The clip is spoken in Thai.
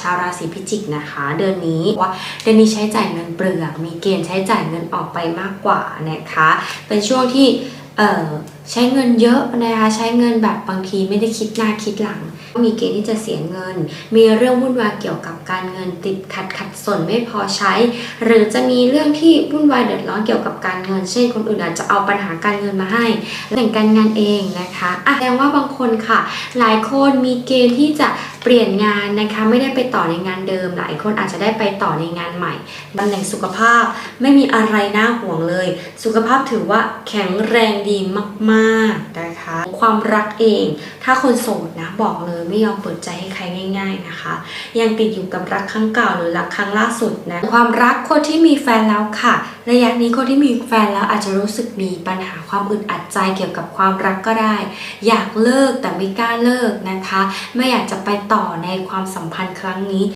ชาวราศีพิจิกนะคะ เดือนนี้ว่าเดือนนี้ใช้จ่ายเงินเปลือก มีเกณฑ์ใช้จ่ายเงินออกไปมากกว่านะคะ เป็นช่วงที่เอ่อ ใช้เงินเยอะนะคะใช้เงินแบบบางทีไม่ได้คิดหน้าคิดหลัง มีเกณฑ์ที่จะเสียเงิน มีเรื่องวุ่นวายเกี่ยวกับการเงินติดขัดขัดสนไม่พอใช้ หรือจะมีเรื่องที่วุ่นวายเดือดร้อนเกี่ยวกับการเงิน เช่นคนอื่นอาจจะเอาปัญหาการเงินมาให้เรื่งการงานเองนะคะอะแสดงว่าบางคนค่ะ หลายคนมีเกณฑ์ที่จะเปลี่ยนงานนะคะไม่ได้ไปต่อในงานเดิม หลายคนอาจจะได้ไปต่อในงานใหม่ตำแหน่งสุขภาพไม่มีอะไรน่าห่วงเลย สุขภาพถือว่าแข็งแรงดีมากๆนะคะ ความรักเอง ถ้าคนโสดนะบอกเลยไม่ยอมเปิดใจให้ใครง่าย ๆนะคะ ยังติดอยู่กับรักครั้งเก่าหรือรักครั้งล่าสุดนะความรักคนที่มีแฟนแล้วค่ะ ระยะนี้คนที่มีแฟนแล้วอาจจะรู้สึกมีปัญหาความอึดอัดใจเกี่ยวกับความรักก็ได้ อยากเลิกแต่ไม่กล้าเลิกนะคะ ไม่อยากจะไปต่อในความสัมพันธ์ครั้งนี้